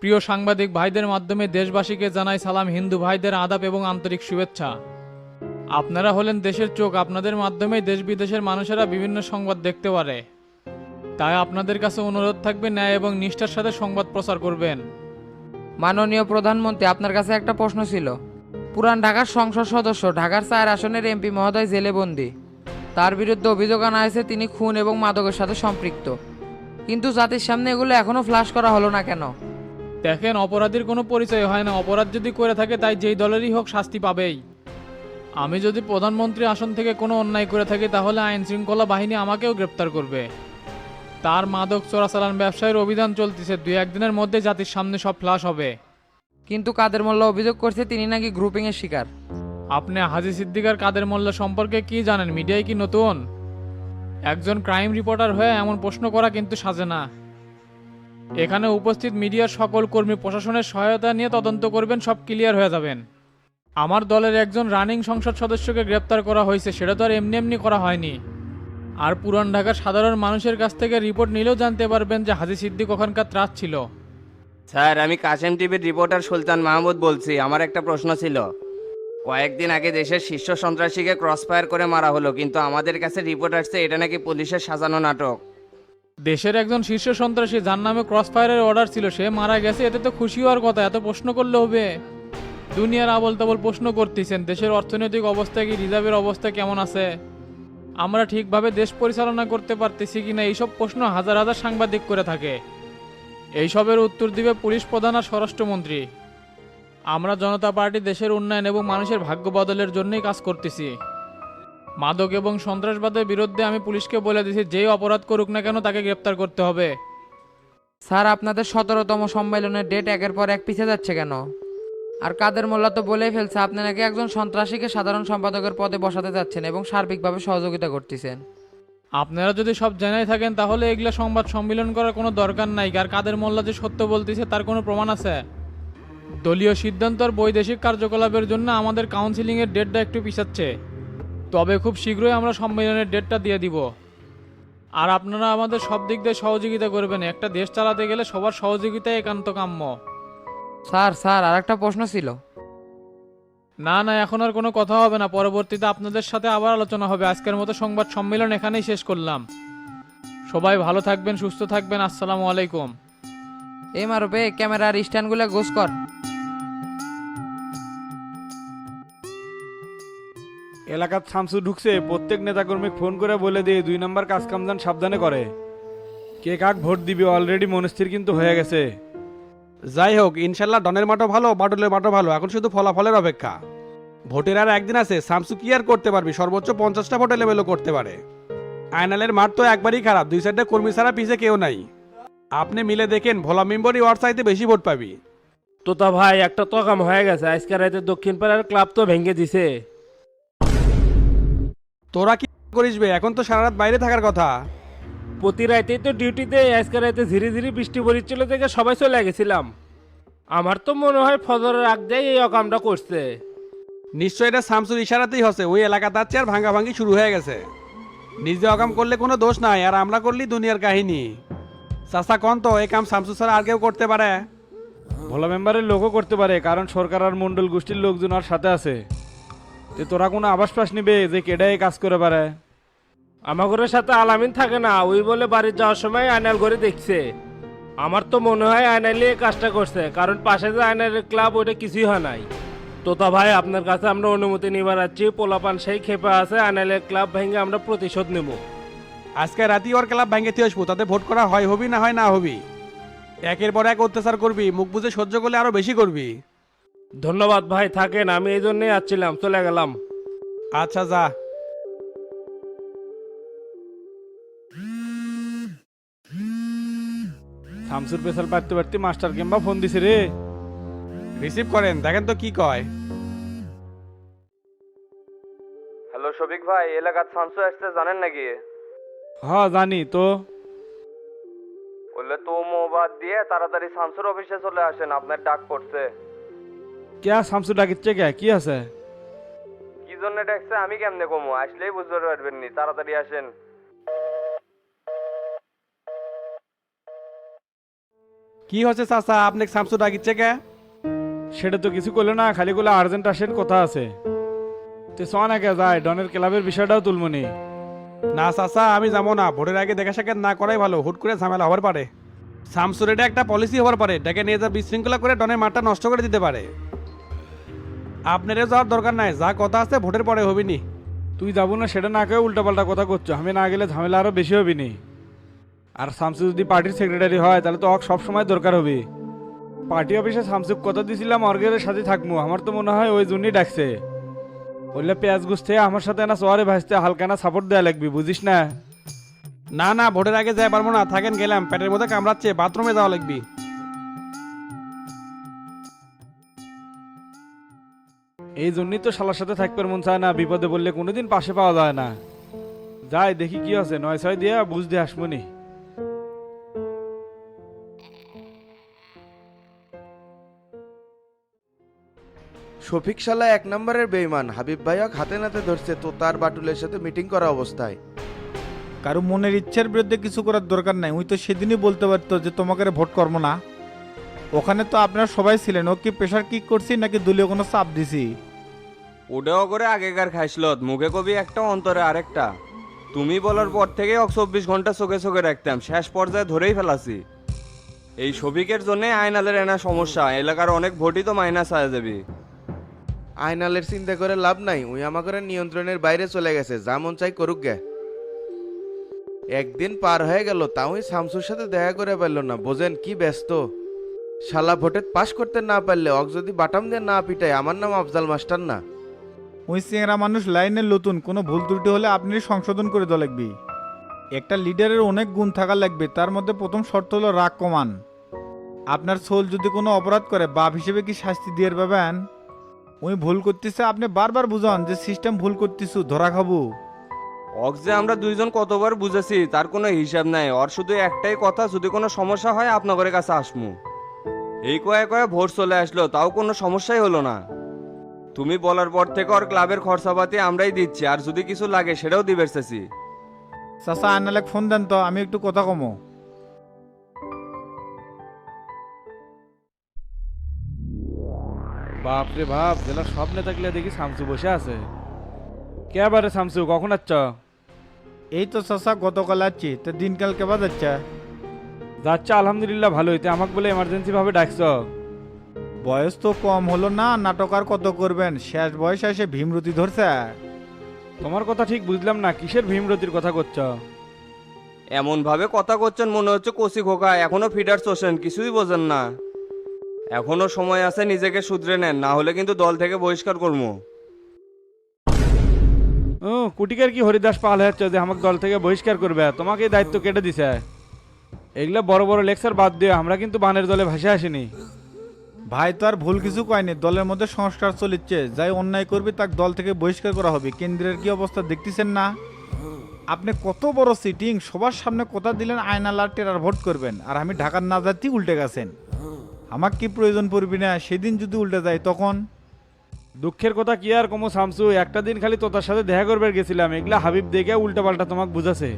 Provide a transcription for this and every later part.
প্রিয় সাংবাদিক ভাইদের মাধ্যমে দেশবাসীকে জানাই সালাম। হিন্দু ভাইদের আদাব এবং আন্তরিক শুভেচ্ছা। আপনারা হলেন দেশের চোখ, আপনাদের মাধ্যমে দেশ বিদেশের মানুষেরা বিভিন্ন সংবাদ দেখতে পারে। তাই আপনাদের কাছে অনুরোধ থাকবে ন্যায় এবং নিষ্ঠার সাথে সংবাদ প্রচার করবেন। মাননীয় প্রধানমন্ত্রী, আপনার কাছে একটা প্রশ্ন ছিল। পুরান ঢাকার সংসদ সদস্য, ঢাকার চার আসনের এমপি মহোদয় জেলে বন্দি তার বিরুদ্ধে অভিযোগ আনা হয়েছে, তিনি খুন এবং মাদকের সাথে সম্পৃক্ত। কিন্তু জাতির সামনে এগুলো এখনও ফ্লাশ করা হলো না কেন? দেখেন অপরাধীর কোনো পরিচয় হয় না। অপরাধ যদি করে থাকে তাই যেই দলেরই হোক শাস্তি পাবেই। আমি যদি প্রধানমন্ত্রী আসন থেকে কোনো অন্যায় করে থাকি তাহলে আইন শৃঙ্খলা বাহিনী আমাকেও গ্রেপ্তার করবে। তার মাদক চোরাচালান ব্যবসায়ের অভিযান চলতেছে। দুই একদিনের মধ্যে জাতির সামনে সব ফ্লাশ হবে। কিন্তু কাদের মোল্লা অভিযোগ করছে তিনি নাকি গ্রুপিংয়ের শিকার? আপনি হাজি সিদ্দিকার কাদের মোল্লা সম্পর্কে কি জানেন? মিডিয়ায় কি নতুন? একজন ক্রাইম রিপোর্টার হয়ে এমন প্রশ্ন করা কিন্তু সাজে না। এখানে উপস্থিত মিডিয়ার সকল কর্মী প্রশাসনের সহায়তা নিয়ে তদন্ত করবেন, সব ক্লিয়ার হয়ে যাবেন। আমার দলের একজন রানিং সংসদ সদস্যকে গ্রেপ্তার করা হয়েছে, সেটা তো আর এমনি এমনি করা হয়নি। আর পুরান ঢাকার সাধারণ মানুষের কাছ থেকে রিপোর্ট নিলেও জানতে পারবেন যে হাজি সিদ্দিক ওখানকার ত্রাস ছিল। স্যার, আমি কাশেম টিভির রিপোর্টার সুলতান মাহমুদ বলছি, আমার একটা প্রশ্ন ছিল। কয়েকদিন আগে দেশের শীর্ষ সন্ত্রাসীকে ক্রসফায়ার করে মারা হলো, কিন্তু আমাদের কাছে রিপোর্ট আসছে এটা নাকি পুলিশের সাজানো নাটক। দেশের একজন শীর্ষ সন্ত্রাসী যার নামে ক্রস ফায়ারের অর্ডার ছিল, সে মারা গেছে। এতে তো খুশি হওয়ার কথা, এত প্রশ্ন করলে হবে। দুনিয়ার আবল তাবল প্রশ্ন করতেছেন, দেশের অর্থনৈতিক অবস্থা কি, রিজার্ভের অবস্থা কেমন আছে? আমরা ঠিকভাবে দেশ পরিচালনা করতে পারতেছি কিনা, এইসব প্রশ্ন হাজার হাজার সাংবাদিক করে থাকে। এইসবের উত্তর দিবে পুলিশ প্রধান আর স্বরাষ্ট্রমন্ত্রী। আমরা জনতা পার্টি দেশের উন্নয়ন এবং মানুষের ভাগ্য বদলের জন্যই কাজ করতেছি। মাদক এবং সন্ত্রাসবাদের বিরুদ্ধে আমি পুলিশকে বলে দিয়েছি যেই অপরাধ করুক না কেন তাকে গ্রেপ্তার করতে হবে। স্যার আপনাদের সতেরোতম সম্মেলনের ডেট একের পর এক পিছিয়ে যাচ্ছে কেন? আর কাদের মোল্লা তো বলেই ফেলছে আপনি নাকি একজন সন্ত্রাসীকে সাধারণ সম্পাদকের পদে বসাতে যাচ্ছেন এবং সার্বিকভাবে সহযোগিতা করতেছেন। আপনারা যদি সব জানাই থাকেন তাহলে এগুলা সংবাদ সম্মেলন করার কোনো দরকার নাই আর কাদের মোল্লা যে সত্য বলতেছে তার কোনো প্রমাণ আছে? দলীয় সিদ্ধান্ত আর বৈদেশিক কার্যকলাপের জন্য আমাদের কাউন্সিলিংয়ের ডেটটা একটু পিছাচ্ছে। তবে খুব শীঘ্রই আমরা সম্মেলনের ডেটটা দিয়ে দিব। আর আপনারা আমাদের সব দিক দিয়ে সহযোগিতা করবেন। একটা দেশ চালাতে গেলে সবার সহযোগিতাই একান্ত কাম্য। স্যার স্যার আর একটা প্রশ্ন ছিল। না না এখন আর কোনো কথা হবে না। পরবর্তীতে আপনাদের সাথে আবার আলোচনা হবে। আজকের মতো সংবাদ সম্মেলন এখানেই শেষ করলাম। সবাই ভালো থাকবেন সুস্থ থাকবেন। আসসালামু আলাইকুম। এই মারবে ক্যামেরার স্ট্যান্ডগুলো গোস কর। এলাকার শামসু ঢুকছে প্রত্যেক নেতাকর্মী ফোন করে বলে দিয়ে দুই নম্বর কাজ কামজান সাবধানে করে। কে কাক ভোট দিবি অলরেডি মনস্থির কিন্তু হয়ে গেছে। যাই হোক ইনশাল্লাহ ডনের মাঠও ভালো বাটুলের মাঠও ভালো এখন শুধু ফলাফলের অপেক্ষা। ভোটের আর একদিন আছে শামসু কি আর করতে পারবি? সর্বোচ্চ পঞ্চাশটা ভোটে লেভেলও করতে পারে। আয়নালের মাঠ তো একবারই খারাপ দুই সাইডে কর্মী ছাড়া পিছে কেউ নাই। আপনি মিলে দেখেন ভোলা মেম্বরই ওয়ার চাইতে বেশি ভোট পাবি। তোতা ভাই একটা তো কাম হয়ে গেছে আজকে রাতে দক্ষিণ পাড়ার ক্লাব তো ভেঙে দিছে। তোরা কি করিস বে? এখন তো সারা রাত বাইরে থাকার কথা। প্রতি রাতেই তো ডিউটিতে আজকে রাতে ধীরে ধীরে বৃষ্টি পড়িচ্ছিল থেকে সবাই চলে গেছিলাম। আমার তো মনে হয় ফজরের আগ দিয়ে এই অকামটা করছে। নিশ্চয় এটা শামসুর ইশারাতেই হচ্ছে ওই এলাকা তার চেয়ে আর ভাঙ্গাভাঙ্গি শুরু হয়ে গেছে। নিজে অকাম করলে কোনো দোষ নাই আর আমরা করলি দুনিয়ার কাহিনী। চাষা কন তো এই কাম শামসু ছাড়া আর কেউ করতে পারে? ভোলা মেম্বারের লোকও করতে পারে কারণ সরকার আর মন্ডল গোষ্ঠীর লোকজন আর সাথে আছে। তে তোরা কোনো আবাস পাস নিবে যে কেডা এই কাজ করে পারে। আমার ঘরের সাথে আলামিন থাকে না ওই বলে বাড়ি যাওয়ার সময় আয়নাল করে দেখছে। আমার তো মনে হয় আয়নালি এই কাজটা করছে কারণ পাশে যে আয়নালের ক্লাব ওটা কিছুই হয় নাই। তোতা ভাই আপনার কাছে আমরা অনুমতি নিবার আছি পোলাপান সেই খেপে আছে আয়নালের ক্লাব ভেঙে আমরা প্রতিশোধ নেব। আজকে রাতি ওর ক্লাব ভেঙে দিয়ে আসব তাতে ভোট করা হয় হবি না হয় না হবি? একের পর এক অত্যাচার করবি মুখ বুঝে সহ্য করলে আরও বেশি করবি। ধন্যবাদ ভাই থাকেন আমি এই জন্যই আসছিলাম চলে গেলাম। আচ্ছা যা। শামসুর পেশাল পারতে পারতে মাস্টার কিংবা ফোন দিছে রে। রিসিভ করেন দেখেন তো কি কয়। হ্যালো শফিক ভাই এলাকার শামসু আসতে জানেন নাকি? হ্যাঁ জানি তো। বললে তো মোবাদ দিয়ে তাড়াতাড়ি শামসুর অফিসে চলে আসেন আপনার ডাক পড়ছে। কে শামসু ডাকিচ্ছে কে কি আছে কি জন্য ডাকছে? আমি কেমনে কমো? আসলেই বুঝতে পারবেন নি। তাড়াতাড়ি আসেন। কি হচ্ছে চাচা? আপনি শামসু ডাকিচ্ছে কে সেটা তো কিছু করল না খালি করলে আর্জেন্ট আসেন কথা আছে। তো চ না কে যায়? ডনের ক্লাবের বিষয়টাও তুলমনি না। চাচা আমি যাব না। ভোটের আগে দেখা সাক্ষাৎ না করাই ভালো। হুট করে ঝামেলা হবার পারে। শামসুর এটা একটা পলিসি হবার পারে। ডেকে নিয়ে যা বিশৃঙ্খলা করে ডনের মাঠটা নষ্ট করে দিতে পারে। আপনারও যাওয়ার দরকার নাই, যা কথা আছে ভোটের পরে হবি নি তুই যাব না, সেটা না কেউ উল্টাপাল্টা কথা করছ। আমি না গেলে ঝামেলা আরও বেশি হবি নি আর শামসু যদি পার্টির সেক্রেটারি হয়, তাহলে তো অক সবসময় দরকার হবে। পার্টি অফিসে শামসুক কথা দিয়েছিলাম অর্গের সাথে থাকব আমার তো মনে হয় ওই জন্যই ডাকছে। বললে পেঁয়াজ গুছতে আমার সাথে না সোয়ারে ভাজতে হালকা না সাপোর্ট দেওয়া লাগবে, বুঝিস না? না না, ভোটের আগে যাই পারব না। থাকেন, গেলাম। পেটের মধ্যে কামড়াচ্ছে, বাথরুমে যাওয়া লাগবি। এই জন্যই তো শালার সাথে থাকবার মন চায় না বিপদে বললে কোনোদিন পাশে পাওয়া যায় না। যাই দেখি কি আছে নয় ছয় দিয়ে বুঝতে আসবনি শফিক শালা এক নম্বরের বেইমান হাবিব ভাইয়াক হাতে নাতে ধরছে তো তার বাটুলের সাথে মিটিং করা অবস্থায়। কারও মনের ইচ্ছার বিরুদ্ধে কিছু করার দরকার নাই ওই তো সেদিনই বলতে পারতো যে তোমাকে আর ভোট করব না। ওখানে তো আপনারা সবাই ছিলেন ও কি প্রেশার কিক করছি নাকি দলীয় কোনো চাপ দিছি? ওটাও করে আগেকার খাইসলত, মুখে কবি একটা, অন্তরে আরেকটা। তুমি বলার পর থেকে ওক চব্বিশ ঘণ্টা চোখে চোখে রাখতাম, শেষ পর্যায়ে ধরেই ফেলাছি। এই শফিকের জন্য আইনালের এনা সমস্যা, এলাকার অনেক ভোটই তো মাইনাস হয়ে যাবে। আইনালের চিন্তা করে লাভ নাই ওই আমাকে নিয়ন্ত্রণের বাইরে চলে গেছে, যা মন চাই করুক গে। একদিন পার হয়ে গেল, তাও শামসুর সাথে দেখা করে পারল না, বোঝেন কি ব্যস্ত। শালা ভোটে পাশ করতে না পারলে অক যদি বাটাম দিয়ে না পিটায়, আমার নাম আফজাল মাস্টার না। ওই চেংরা মানুষ লাইনের নতুন, কোনো ভুল ত্রুটি হলে আপনি সংশোধন করে দেওয়া লাগবে। একটা লিডারের অনেক গুণ থাকা লাগবে, তার মধ্যে প্রথম শর্ত হলো রাগ কমান। আপনার সোল যদি কোনো অপরাধ করে, বাপ হিসেবে কি শাস্তি দিয়ে পাবেন? ওই ভুল করতেছে, আপনি বারবার বুঝান যে সিস্টেম ভুল করতেছু, ধরা খাব। অক যে আমরা দুইজন কতবার বুঝেছি, তার কোনো হিসাব নাই। ওর শুধু একটাই কথা, যদি কোনো সমস্যা হয় আপনাদের কাছে আসমু। এই কয়ে কয়ে ভোট চলে আসলো, তাও কোনো সমস্যাই হলো না। তুমি বলার পর থেকে ওর ক্লাবের খরচাপাতি আমরাই দিচ্ছি আর যদি কিছু লাগে সেটাও দিবে চেয়েছি চাচা আনালে ফোন দেন তো আমি একটু কথা কমো। বাপরে বাপ জেলার সব নেতাগুলো দেখি শামসু বসে আছে। কে বারে শামসু কখন আচ্ছ? এই তো চাচা গতকাল আছি তো দিনকাল কেবা যাচ্ছে? যাচ্ছে আলহামদুলিল্লাহ ভালো হইতে আমাকে বলে এমার্জেন্সি ভাবে ডাকছ। বয়স তো কম হলো না নাটক আর কত করবেন? শেষ বয়সে এসে ভীমরতি ধরছে। তোমার কথা ঠিক বুঝলাম না কিসের ভীমরতির কথা করছ? এমন ভাবে কথা করছেন মনে হচ্ছে কচি খোকা এখনও ফিডার চষেন কিছুই বোঝেন না। এখনও সময় আছে নিজেকে শুধরে নেন না হলে কিন্তু দল থেকে বহিষ্কার করব। ও কুটিকার কি হরিদাস পাল হচ্ছে যে আমাকে দল থেকে বহিষ্কার করবে? তোমাকে দায়িত্ব কেটে দিছে। এগুলো বড় বড় লেকচার বাদ দিয়ে আমরা কিন্তু বানের দলে ভাসে আসিনি। ভাই তো আর ভুল কিছু কয়নি। দলের মধ্যে সংস্কার চলিচ্ছে। যাই অন্যায় করবে তাকে দল থেকে বহিষ্কার করা হবে। কেন্দ্রের কি অবস্থা দেখতেছেন না? আপনি কত বড় সিটিং সবার সামনে কথা দিলেন আয়নালার টেরার ভোট করবেন। আর আমি ঢাকার না যাচ্ছি উল্টে গেছেন। আমার কি প্রয়োজন পড়বি না? সেদিন যদি উল্টে যায় তখন? দুঃখের কথা কি আর কমো শামসু একটা দিন খালি তোতার সাথে দেখা করবে গেছিলাম। এগুলা হাবিব দেখে উল্টা পাল্টা তোমাকে বুঝাছে।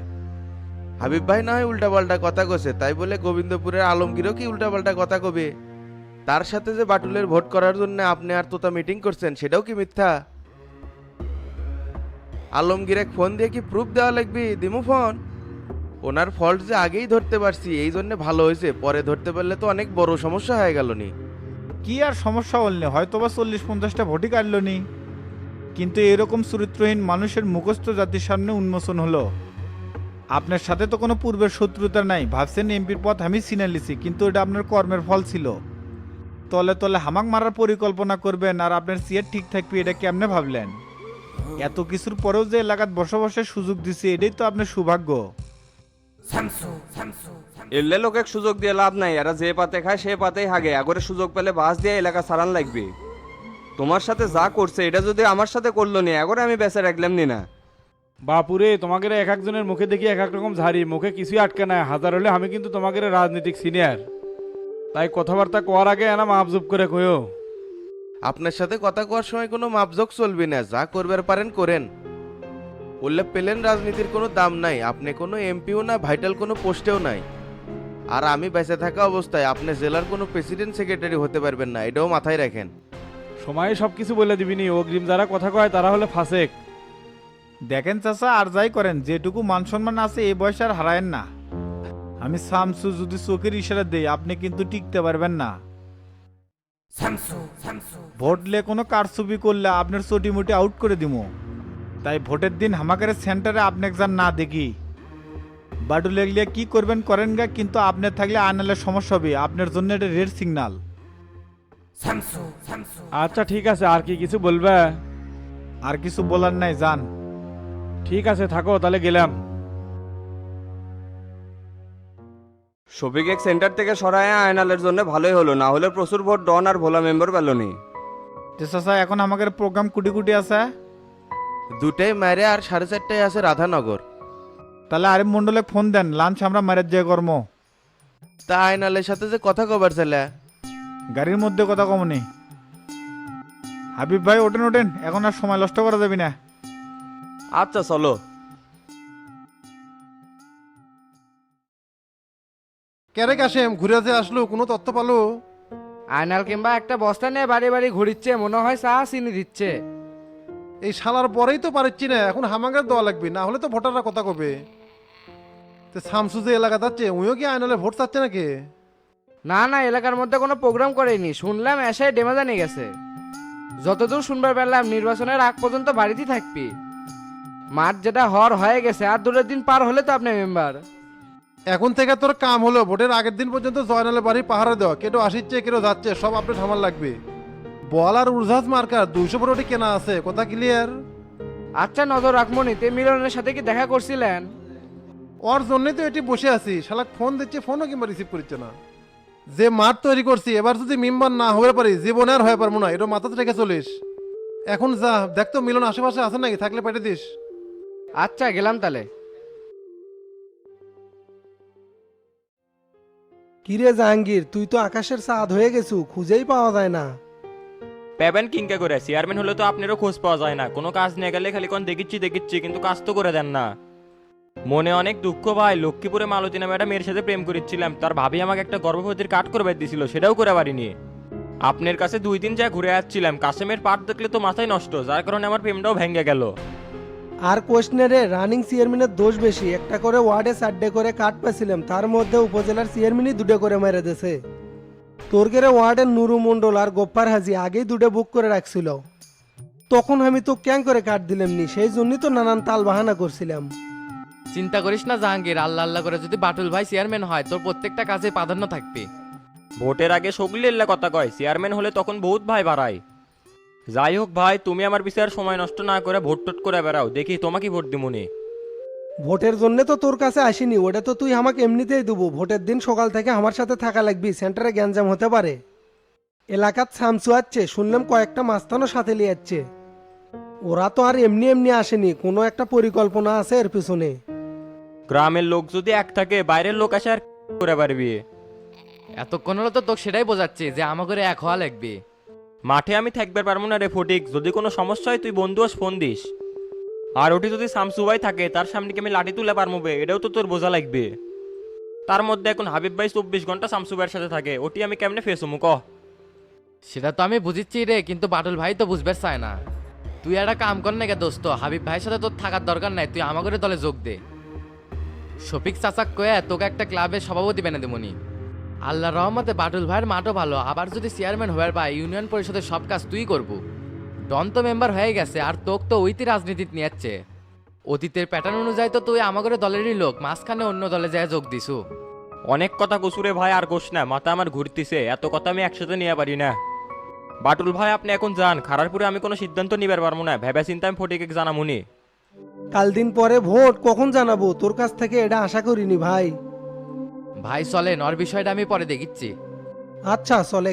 হাবিব ভাই না হয় উল্টাপাল্টা কথা কছে তাই বলে গোবিন্দপুরের আলমগীরও কি উল্টাপাল্টা কথা কবে তার সাথে যে বাটুলের ভোট করার জন্য আপনি আর তোতা মিটিং করছেন, সেটাও কি মিথ্যা? আলমগীর এক ফোন দিয়ে কি প্রুফ দেওয়া লাগবে? দিমু ফোন ওনার ফল্ট যে আগেই ধরতে পারছি, এই জন্য ভালো হয়েছে। পরে ধরতে পারলে তো অনেক বড় সমস্যা হয়ে গেল নি। কি আর সমস্যা হলনি হয়তো বা চল্লিশ পঞ্চাশটা ভোটই কাটল নি। কিন্তু এরকম চরিত্রহীন মানুষের মুখস্থ জাতির সামনে উন্মোচন হলো। আপনার সাথে তো কোনো পূর্বের শত্রুতা নাই। ভাবছেন এমপির পথ আমি চিনে লিছি কিন্তু এটা আপনার কর্মের ফল ছিল। তলে তলে হামাক মারার পরিকল্পনা করবেন আর আপনার সিয়ার ঠিক থাকবে এটা কেমনে ভাবলেন? এত কিছুর পরেও যে এলাকাত বসবাসের সুযোগ দিছে এটাই তো আপনার সৌভাগ্য। এলে লোকে সুযোগ দিয়ে লাভ নাই এরা যে পাতে খায় সে পাতেই হাগে আগরে সুযোগ পেলে বাস দিয়ে এলাকা সারান লাগবে। তোমার সাথে যা করছে এটা যদি আমার সাথে করল নি আগরে আমি বেঁচে রাখলাম নি না। বাপুরে তোমাকে এক একজনের মুখে দেখি এক এক রকম ঝাড়ি মুখে কিছুই আটকে নাই। হাজার হলে আমি কিন্তু তোমাকে রাজনৈতিক সিনিয়র তাই কথাবার্তা কোয়ার আগে এনা মাপজুপ করে কয়ো আপনার সাথে কথা কওয়ার সময় কোনো মাপজোক চলবে না যা করবার পারেন করেন। বললে পেলেন রাজনীতির কোনো দাম নাই আপনি কোনো এমপিও না ভাইটাল কোনো পোস্টেও নাই। আর আমি বেঁচে থাকা অবস্থায় আপনি জেলার কোনো প্রেসিডেন্ট সেক্রেটারি হতে পারবেন না এটাও মাথায় রাখেন। সময়ে সব কিছু বলে দিবিনি অগ্রিম যারা কথা কয় তারা হলে ফাসেক। দেখেন চাচা আর যাই করেন যেটুকু মান সম্মান আছে এই বয়সে আর হারায়েন না। আমি শামসু যদি চোখের ইশারা দেই আপনি কিন্তু টিকতে পারবেন না। ভোটলে কোনো কারচুপি করলে আপনার চটি মুটি আউট করে দিব তাই ভোটের দিন হামাকারের সেন্টারে আপনাকে যান না দেখি। বাডু লেগলিয়ে কি করবেন করেন গা কিন্তু আপনার থাকলে আনালে সমস্যা হবে। আপনার জন্য এটা রেড সিগনাল। আচ্ছা ঠিক আছে আর কি কিছু বলবে? আর কিছু বলার নাই যান। ঠিক আছে থাকো তাহলে গেলাম। শফিক এক সেন্টার থেকে সরায় আয়নালের জন্য ভালোই হলো না হলে প্রচুর ভোট ডন আর ভোলা মেম্বার পেলনি। তো চাচা এখন আমাদের প্রোগ্রাম কুটি কুটি আছে। দুটাই মারে আর সাড়ে চারটায় আছে রাধানগর। তাহলে আরিফ মন্ডলে ফোন দেন লাঞ্চ আমরা মারের যে কর্ম। তা আয়নালের সাথে যে কথা কবার ছেলে। গাড়ির মধ্যে কথা কমনি। হাবিব ভাই ওঠেন ওঠেন এখন আর সময় নষ্ট করা যাবে না। আচ্ছা চলো। ক্যারে কাশেম ঘুরে যে আসলো কোনো তথ্য পালো? আয়নাল কিংবা একটা বস্তা নিয়ে বাড়ি বাড়ি ঘুরিচ্ছে মনে হয় চা চিনি দিচ্ছে। এই শালার পরেই তো পারছি না এখন হামাগার দেওয়া লাগবে না হলে তো ভোটাররা কথা কবে? তো শামসু যে এলাকা যাচ্ছে উইও কি আইনালে ভোট চাচ্ছে নাকি? না না এলাকার মধ্যে কোনো প্রোগ্রাম করেনি শুনলাম এসে ডেমা জানিয়ে গেছে। যতদূর শুনবার পেলাম নির্বাচনের আগ পর্যন্ত বাড়িতেই থাকবি। মাঠ যেটা হর হয়ে গেছে আর দুটো দিন পার হলে তো আপনি মেম্বার। এখন থেকে তোর কাম হলো ভোটের আগের দিন পর্যন্ত জয়নালে বাড়ি পাহারা দেওয়া। কেটো আসিচ্ছে কেটো যাচ্ছে সব আপনি সামাল লাগবে। বল আর উর্জাজ মার্কার দুইশো বড়টি কেনা আছে কথা ক্লিয়ার আচ্ছা নজর রাখমনি তে মিলনের সাথে কি দেখা করছিলেন? ওর জন্যই তো এটি বসে আছি। শালাক ফোন দিচ্ছে ফোনও কিংবা রিসিভ করছে না। যে মাঠ তৈরি করছি এবার যদি মেম্বার না হয়ে পারি জীবনে আর হয়ে পারব না। এটা মাথাতে রেখে চলিস। এখন যা দেখ তো মিলন আশেপাশে আছে নাকি? থাকলে পেটে দিস। আচ্ছা গেলাম তাহলে। কিরে জাহাঙ্গীর, তুই তো আকাশের চাঁদ হয়ে গেছু, খুঁজেই পাওয়া যায় না। পেবেন কিংকা করে? চেয়ারম্যান হলে তো আপনারও খোঁজ পাওয়া যায় না। কোনো কাজ নিয়ে গেলে খালি কোন দেখিচ্ছি দেখিচ্ছি, কিন্তু কাজ তো করে দেন না। মনে অনেক দুঃখ ভাই, লক্ষ্মীপুরে মালতী নামে একটা মেয়ের সাথে প্রেম করেছিলাম। তার ভাবি আমাকে একটা গর্ভবতীর কাট করবে দিছিল, সেটাও করে পারিনি। আপনার কাছে দুই দিন যা ঘুরে আসছিলাম, কাশেমের পাট দেখলে তো মাথায় নষ্ট, যার কারণে আমার প্রেমটাও ভেঙে গেল। আর কোশ্চেনারে রানিং চেয়ারম্যানের দোষ বেশি। একটা করে ওয়ার্ডে চারটে করে কাট পেছিলাম তার মধ্যে উপজেলার চেয়ারম্যানই দুটো করে মেরে দিয়েছে তোরগেরে ওয়ার্ডের নুরু মণ্ডল আর গোপ্পার হাজি আগেই দুটো বুক করে রাখছিল। তখন আমি তো ক্যাং করে কাট দিলাম নি সেই জন্যই তো নানান তাল বাহানা করছিলাম। চিন্তা করিস না জাহাঙ্গীর আল্লাহ আল্লাহ করে যদি বাটুল ভাই চেয়ারম্যান হয় তোর প্রত্যেকটা কাজে প্রাধান্য থাকবে। ভোটের আগে সগলিল্লা কথা কয় চেয়ারম্যান হলে তখন বহুত ভাই বাড়ায়। যাই হোক ভাই তুমি আমার বিচার সময় নষ্ট না করে ভোট টোট করে বেড়াও। দেখি তোমাকে ভোট দিমুনি ভোটের জন্য তো তোর কাছে আসিনি ওটা তো তুই আমাকে এমনিতেই দেবো। ভোটের দিন সকাল থেকে আমার সাথে থাকা লাগবি সেন্টারে গ্যাঞ্জাম হতে পারে। এলাকার সামসু আছে শুনলাম কয়েকটা মাস্তানও সাথে লিয়ে যাচ্ছে। ওরা তো আর এমনি এমনি আসেনি কোনো একটা পরিকল্পনা আছে এর পিছনে। গ্রামের লোক যদি এক থাকে বাইরের লোক আসে আর করে পারবি এতক্ষণ হলো তো তোকে সেটাই বোঝাচ্ছে যে আমাকে এক হওয়া লাগবে। মাঠে আমি থাকবে পারব না রে ফটিক। যদি কোনো সমস্যা হয় তুই বন্ধু ফোন দিস। আর ওটি যদি শামসু ভাই থাকে, তার সামনে কি আমি লাঠি তুলে পারব এটাও তো তোর বোঝা লাগবে। তার মধ্যে এখন হাবিব ভাই চব্বিশ ঘণ্টা শামসু ভাইয়ের সাথে থাকে, ওটি আমি কেমনে ফেসু মুখ সেটা তো আমি বুঝিচ্ছি রে, কিন্তু বাটুল ভাই তো বুঝবে চায় না। তুই একটা কাম কর না গে দোস্ত, হাবিব ভাইয়ের সাথে তোর থাকার দরকার নাই, তুই আমাকে দলে যোগ দে। শফিক চাচাক কয়ে তোকে একটা ক্লাবের সভাপতি বেনে দেবনি আল্লাহ রহমতে বাটুল ভাইয়ের মাঠও ভালো। আবার যদি চেয়ারম্যান হওয়ার পায় ইউনিয়ন পরিষদের সব কাজ তুই করব। ডন তো মেম্বার হয়ে গেছে আর তোক তো ওইতি রাজনীতি নিয়ে যাচ্ছে অতীতের প্যাটার্ন অনুযায়ী তো তুই আমাদের দলেরই লোক মাঝখানে অন্য দলে যায় যোগ দিছু। অনেক কথা কসুরে ভাই আর কোস না মাথা আমার ঘুরতিছে এত কথা আমি একসাথে নিয়ে পারি না। বাটুল ভাই আপনি এখন যান খারারপুরে আমি কোনো সিদ্ধান্ত নিবার পারব না ভেবে চিন্তা আমি ফটিকে জানামুনি। কাল দিন পরে ভোট কখন জানাব? তোর কাছ থেকে এটা আশা করিনি ভাই। ভাই চলেন ওর বিষয়টা আমি পরে দেখিচ্ছি। আচ্ছা চলে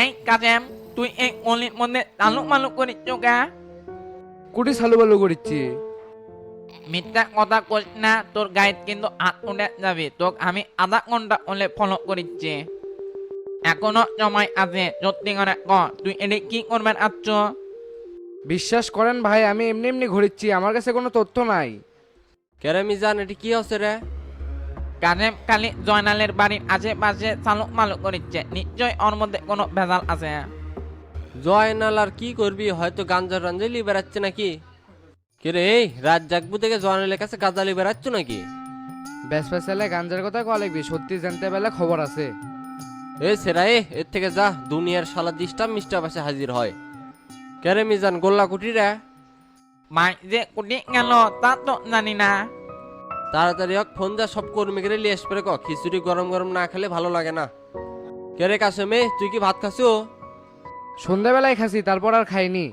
এই কাজেম তুই এই অলির মধ্যে তালুক মালুক করিস গা? কুটি সালু বালু করিচ্ছি। মিথ্যা কথা করিস না তোর গাইড কিন্তু হাত উঠে যাবি তোকে আমি আধা ঘণ্টা হলে ফলো করিচ্ছি। এখনও সময় আছে সত্যি করে ক তুই এনে কি করবেন আচ্ছ বিশ্বাস করেন ভাই আমি এমনি এমনি ঘুরিচ্ছি আমার কাছে কোনো তথ্য নাই। কেরে মিজান এটি কি হচ্ছে রে? কাজেম কালি জয়নালের বাড়ির আশেপাশে চালু মালু করিচ্ছে নিশ্চয় ওর মধ্যে কোনো ভেজাল আছে? জয়নাল আর কি করবি? হয়তো গাঞ্জা রাঞ্জা লিয়ে বেড়াচ্ছে নাকি? কিরে এই রাত জাগবু থেকে জয়নালের কাছে গাঁজা লিয়ে বেড়াচ্ছ নাকি? ব্যাসপেসালে গাঞ্জার কথা কয়া লাগবি? সত্যি জানতে পারলে খবর আছে। এ সেরা এ এর থেকে যা দুনিয়ার শালা দিসটা মিষ্টা পাশে হাজির হয়। কেরে মিজান গোল্লা কুটি রে মাই যে কুটি গেল তা তো জানি না। তাড়াতাড়ি হোক ফোন যা সব কর্মীকে লিয়ে আসবে ক খিচুড়ি গরম গরম না খেলে ভালো লাগে না। কেরে কাসেমে তুই কি ভাত খাসিও সন্ধ্যাবেলায় খাসি তারপর আর খাইনি।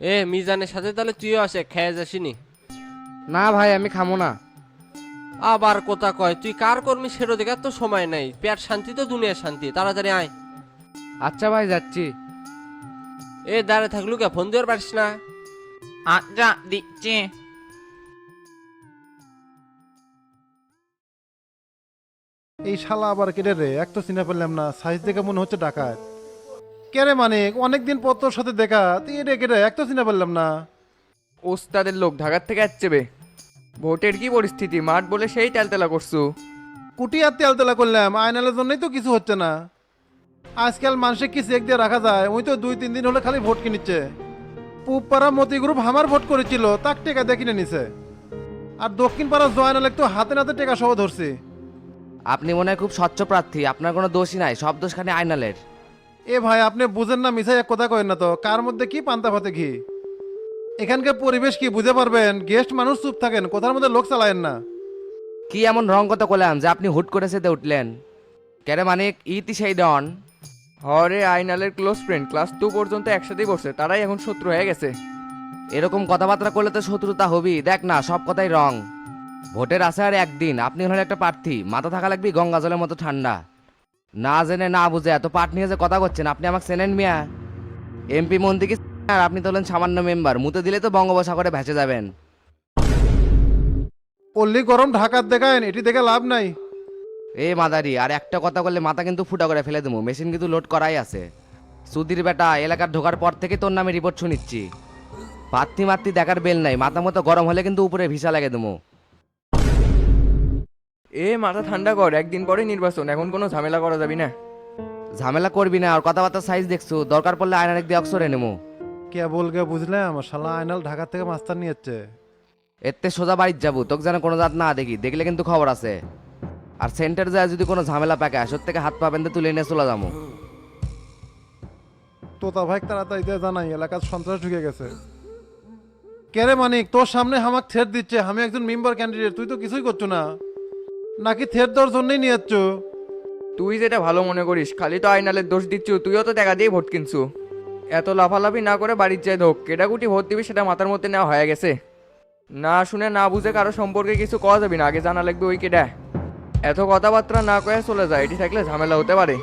এ মিজানের সাথে তাহলে তুইও আসে খেয়ে যাসিনি। না ভাই আমি খামো না। আবার কথা কয় তুই কার কর্মী? সেরো দেখার তো সময় নাই। পেট শান্তি তো দুনিয়ার শান্তি। তাড়াতাড়ি আয়। আচ্ছা ভাই যাচ্ছি। এ দাঁড়ে থাকলু কে? ফোন দেওয়ার পারিস না? আচ্ছা দিচ্ছি। এই শালা আবার কেটে রে? এক তো চিনে পেলাম না। সাইজ দেখে মনে হচ্ছে ডাকাত। কেরে মানে অনেকদিন পর তোর সাথে দেখা তুই এটা কেটে এক তো চিনে পেলাম না। ওস্তাদের লোক ঢাকার থেকে আসছে বে। ভোটের কি পরিস্থিতি? মাঠ বলে সেই তেলতেলা করছু। কুটি আর তেল তেলা করলাম আয়নালের জন্যই তো কিছু হচ্ছে না। আজকাল মানুষে কি চেক দিয়ে রাখা যায়? ওই তো দুই তিন দিন হলে খালি ভোট কিনিচ্ছে। পুবপাড়া মতি গ্রুপ হামার ভোট করেছিল তাক টেকা দিয়ে কিনে নিছে। আর দক্ষিণ পাড়া জয়নালেক তো হাতে নাতে টেকা সহ ধরছে। আপনি মনে হয় খুব স্বচ্ছ প্রার্থী আপনার কোনো দোষই নাই সব দোষ খানে আইনালের। এ ভাই আপনি বুঝেন না মিসাই এক কথা কয়েন না তো কার মধ্যে কি পান্তা ভাতে ঘি? এখানকার পরিবেশ কি বুঝে পারবেন? গেস্ট মানুষ চুপ থাকেন, কথার মধ্যে লোক চালায়েন না। কি এমন রং কথা করলাম যে আপনি হুট করে সেতে উঠলেন? কেরে মানে ইতি সেই ডন হরে আইনালের ক্লোজ ফ্রেন্ড ক্লাস টু পর্যন্ত একসাথেই বসছে তারাই এখন শত্রু হয়ে গেছে। এরকম কথাবার্তা করলে তো শত্রুতা হবি, দেখ না, সব কথাই রং। ভোটের আছে আর একদিন, আপনি হলেন একটা প্রার্থী, মাথা থাকা লাগবে গঙ্গা জলের মতো ঠান্ডা। না জেনে না বুঝে এত পাট নিয়ে যে কথা করছেন, আপনি আমাকে চেনেন মিয়া? এমপি মন্ত্রী কি আর আপনি তো হলেন সামান্য মেম্বার মুতে দিলে তো বঙ্গোপসাগরে ভেসে যাবেন। পল্লী গরম ঢাকার দেখায়েন এটি দেখে লাভ নাই। এ মাদারি আর একটা কথা বললে মাথা কিন্তু ফুটা করে ফেলে দেবো মেশিন কিন্তু লোড করাই আছে। সুধীর বেটা এলাকার ঢোকার পর থেকে তোর নামে রিপোর্ট শুনিচ্ছি। পাত্তি মাত্তি দেখার বেল নাই মাথা মতো গরম হলে কিন্তু উপরে ভিসা লাগে দেবো। এ মাথা ঠান্ডা কর একদিন পরে নির্বাচন এখন কোনো ঝামেলা করা যাবে না। ঝামেলা করবি না আর কথাবার্তা সাইজ দেখছ দরকার পড়লে আয়নার দিয়ে অক্সরে নেব। কে বলকে বুঝলাম শালা আয়নাল ঢাকা থেকে মাস্টার নিয়ে যাচ্ছে এতে সোজা বাড়ির যাব তোকে যেন কোনো জাত না দেখি। দেখলে কিন্তু খবর আছে। আর সেন্টার যায় যদি কোনো ঝামেলা পাকে আসর থেকে হাত পা বেঁধে তুলে নিয়ে চলে যাব। তোতা ভাই তাড়াতাড়ি দিয়ে জানাই এলাকার সন্ত্রাস ঢুকে গেছে। কে রে মানিক তোর সামনে আমাক থ্রেট দিচ্ছে আমি একজন মেম্বার ক্যান্ডিডেট তুই তো কিছুই করছ না। নাকি থ্রেট দেওয়ার জন্যই নিয়ে যাচ্ছ? তুই যেটা ভালো মনে করিস খালি তো আইনালের দোষ দিচ্ছু তুইও তো টাকা দিয়ে ভোট কিনছু। এত লাফালাফি না করে বাড়ির চাই ধোক কেটাকুটি ভোট দিবি সেটা মাথার মধ্যে নেওয়া হয়ে গেছে। না শুনে না বুঝে কারও সম্পর্কে কিছু কওয়া যাবে না, আগে জানা লাগবে ওই কেটা এত কথাবার্তা না কয়ে চলে যায় এটি থাকলে ঝামেলা হতে পারে।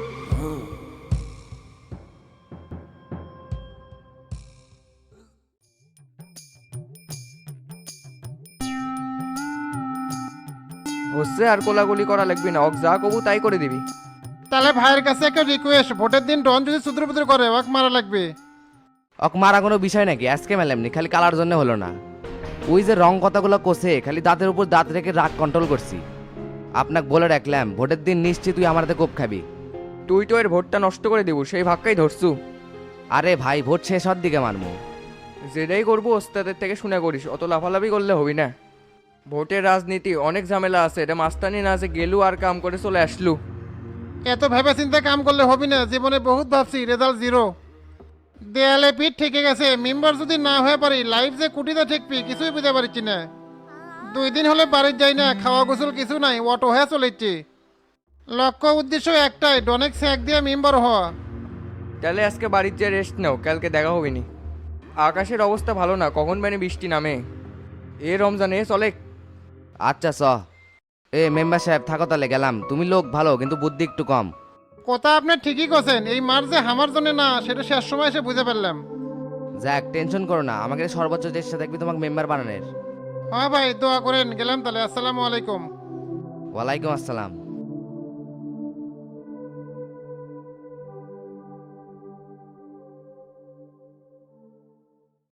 হচ্ছে আর কোলাগুলি করা লাগবে না, অক যা কবু তাই করে দিবি। তাহলে ভাইয়ের কাছে একটা রিকোয়েস্ট ভোটের দিন ডন যদি সুদ্রপুত্র করে ওয়াক মারা লাগবে। অক মারা কোনো বিষয় নাকি? আজকে মেলামনি খালি কালার জন্য হলো না। ওই যে রং কথাগুলো কোসে খালি দাঁতের উপর দাঁত রেখে রাগ কন্ট্রোল করছি। আপনাকে বলে রাখলাম ভোটের দিন নিশ্চয়ই তুই আমার হাতে কোপ খাবি। তুই তো এর ভোটটা নষ্ট করে দিব সেই ভাগটাই ধরছু। আরে ভাই ভোট শেষ হওয়ার দিকে মারমু। যেটাই করব ওস্তাদের থেকে শুনে করিস অত লাফালাফি করলে হবি না। ভোটের রাজনীতি অনেক ঝামেলা আছে এটা মাস্তানি না আছে গেলু আর কাম করে চলে আসলু। এত ভেবে চিন্তা কাম করলে হবি না জীবনে বহুত ভাবছি রেজাল্ট জিরো দেয়ালে পিঠ ঠেকে গেছে মেম্বার যদি না হয়ে পারি লাইফ যে কুটিতে ঠেকবি কিছুই বুঝতে পারছি না। দুই দিন হলে বাড়ির যাই না খাওয়া গোসল কিছু নাই অটো হয়ে চলেছি। লক্ষ্য উদ্দেশ্য একটাই ডনেক স্যাক দিয়ে মেম্বার হওয়া। তাহলে আজকে বাড়ির যে রেস্ট নাও কালকে দেখা হবে নি আকাশের অবস্থা ভালো না কখন মানে বৃষ্টি নামে। এ রমজানে চলে। আচ্ছা স এ মেম্বার সাহেব থাকো তাহলে গেলাম। তুমি লোক ভালো কিন্তু বুদ্ধি একটু কম। কথা আপনি ঠিকই করছেন এই মার যে আমার জন্য না সেটা শেষ সময় এসে বুঝে ফেললাম। যাক টেনশন করো না। আমাকে সর্বোচ্চ চেষ্টা থাকবি তোমাকে মেম্বার বানানোর। হ্যাঁ ভাই দোয়া করেন। গেলাম তাহলে। আসসালামু আলাইকুম। ওয়ালাইকুম আসসালাম।